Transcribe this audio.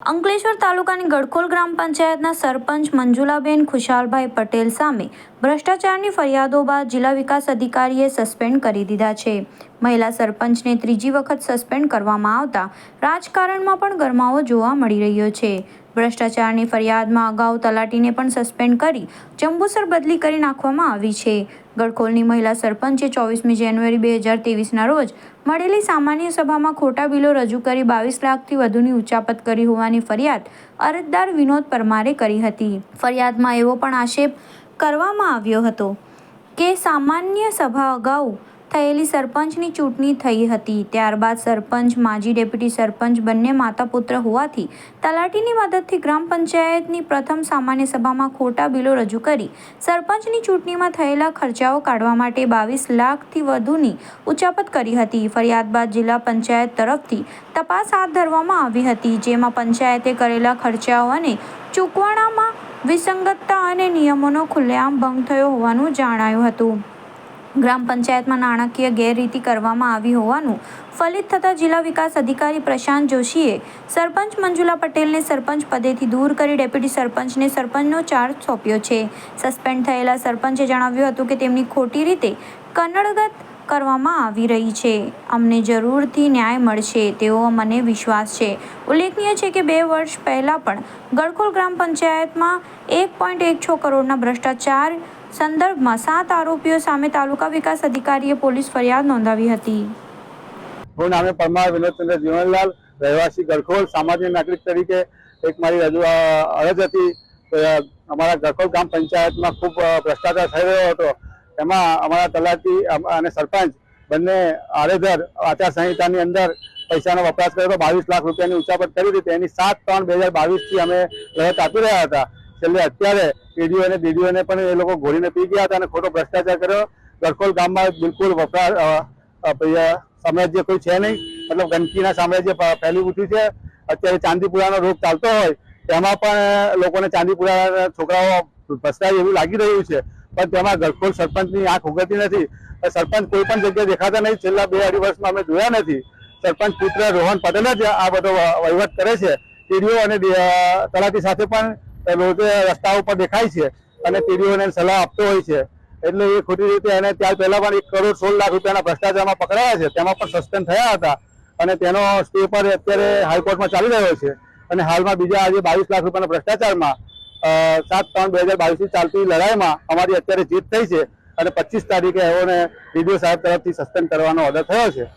અંકલેશ્વર તાલુકાની ગડખોલ ગ્રામ પંચાયતના સરપંચ મંજુલાબેન ખુશાલભાઈ પટેલ સામે ભ્રષ્ટાચારની ફરિયાદો બાદ જિલ્લા વિકાસ અધિકારીએ સસ્પેન્ડ કરી દીધા છે. મહિલા સરપંચને ત્રીજી વખત સસ્પેન્ડ કરવામાં આવતા રાજકારણમાં પણ ગરમાવો જોવા મળી રહ્યો છે. ભ્રષ્ટાચારની ફરિયાદમાં અગાઉ તલાટીને પણ સસ્પેન્ડ કરી જંબુસર બદલી કરી નાખવામાં આવી છે. ગડખોલની મહિલા સરપંચે ચોવીસમી જાન્યુઆરી બે હજાર ત્રેવીસના રોજ મળેલી સામાન્ય સભામાં ખોટા બિલો રજૂ કરી બાવીસ લાખથી વધુની ઉચાપત કરી હોવાની ફરિયાદ અરજદાર વિનોદ પરમારે કરી હતી. ફરિયાદમાં એવો પણ આક્ષેપ કરવામાં આવ્યો હતો કે સામાન્ય સભા અગાઉ થયેલી સરપંચની ચૂંટણી થઈ હતી. ત્યારબાદ સરપંચ, માજી ડેપ્યુટી સરપંચ બંને માતા પુત્ર હોવાથી તલાટીની મદદથી ગ્રામ પંચાયતની પ્રથમ સામાન્ય સભામાં ખોટા બિલો રજૂ કરી સરપંચની ચૂંટણીમાં થયેલા ખર્ચાઓ કાઢવા માટે બાવીસ લાખથી વધુની ઉચાપત કરી હતી. ફરિયાદ બાદ જિલ્લા પંચાયત તરફથી તપાસ હાથ ધરવામાં આવી હતી, જેમાં પંચાયતે કરેલા ખર્ચાઓ અને ચૂકવણામાં વિસંગતતા અને નિયમોનો ખુલ્લેઆમ ભંગ થયો હોવાનું જણાયું હતું. ગ્રામ પંચાયતમાં નાણાકીય ગેરરીતિ કરવામાં આવી હોવાનું ફલિત થતાં જિલ્લા વિકાસ અધિકારી પ્રશાંત જોશીએ સરપંચ મંજુલા પટેલને સરપંચ પદેથી દૂર કરી ડેપ્યુટી સરપંચને સરપંચનો ચાર્જ સોંપ્યો છે. સસ્પેન્ડ થયેલા સરપંચે જણાવ્યું હતું કે તેમની ખોટી રીતે કન્નડગત કરવામાં આવી રહી છે. અમને જરૂરથી ન્યાય મળશે તેવો મને વિશ્વાસ છે. ઉલ્લેખનીય છે કે બે વર્ષ પહેલાં પણ ગળખોલ ગ્રામ પંચાયતમાં એક પોઈન્ટ એક છ કરોડના ભ્રષ્ટાચાર સંદર્ભમાં સાત આરોપીઓ સામે તાલુકા વિકાસ અધિકારીએ પોલીસ ફરિયાદ નોંધાવી હતી. હું નામે પરમાર વિનોદચંદ્ર જીવનલાલ, રહેવાસી ગરખોલ સામાજિક નાગરિક તરીકે એક મારી રજૂ અરજ હતી અમારા ગરખોલ ગ્રામ પંચાયતમાં ખૂબ ભ્રષ્ટાચાર થઈ રહ્યો હતો. એમાં અમારા તલાટી અને સરપંચ બંને આડેધર આચારસંહિતાની અંદર પૈસાનો વપરાશ કર્યો હતો. બાવીસ લાખ રૂપિયાની ઉચાપત કરી હતી. તેની સાત ત્રણ બે હજાર બાવીસથી અમે લડત આપી રહ્યા હતા. છેલ્લે અત્યારે પીડીઓ અને બીડીઓને પણ એ લોકો ઘોડીને પી ગયા હતા અને ખોટો ભ્રષ્ટાચાર કર્યો. ગરખોલ ગામમાં બિલકુલ વપરા સામ્રાજ્ય કોઈ છે નહીં. મતલબ ગંદકીના સામ્રાજ્ય ફેલી ઉઠ્યું છે. અત્યારે ચાંદીપુરાનો રોગ ચાલતો હોય, તેમાં પણ લોકોને ચાંદીપુરા છોકરાઓ ભ્રષ્ટાચાર એવું લાગી રહ્યું છે. પણ તેમાં ગરખોલ સરપંચની આંખ ઉગતી નથી. સરપંચ કોઈ પણ જગ્યાએ દેખાતા નહીં. છેલ્લા બે અઢી વર્ષમાં અમે જોયા નથી. સરપંચ પુત્ર રોહન પટેલ જ આ બધો વહીવટ કરે છે. ટીડીઓ અને તલાટી સાથે પણ રોજે રસ્તા ઉપર દેખાય છે અને ટીડીઓને સલાહ આપતો હોય છે, એટલે એ ખોટી રીતે એને ત્યાર પહેલા પણ એક કરોડ સોળ લાખ રૂપિયાના ભ્રષ્ટાચારમાં પકડાયા છે, તેમાં પણ સસ્પેન્ડ થયા હતા. અને તેનો સ્ટે પર અત્યારે હાઈકોર્ટમાં ચાલી રહ્યો છે. અને હાલમાં બીજા આજે બાવીસ લાખ રૂપિયાના ભ્રષ્ટાચારમાં સાત ત્રણ બે હજાર બાવીસથી ચાલતી લડાઈમાં અમારી અત્યારે જીત થઈ છે. અને પચીસ તારીખે એઓને ડીડીઓ સાહેબ તરફથી સસ્પેન્ડ કરવાનો ઓર્ડર થયો છે.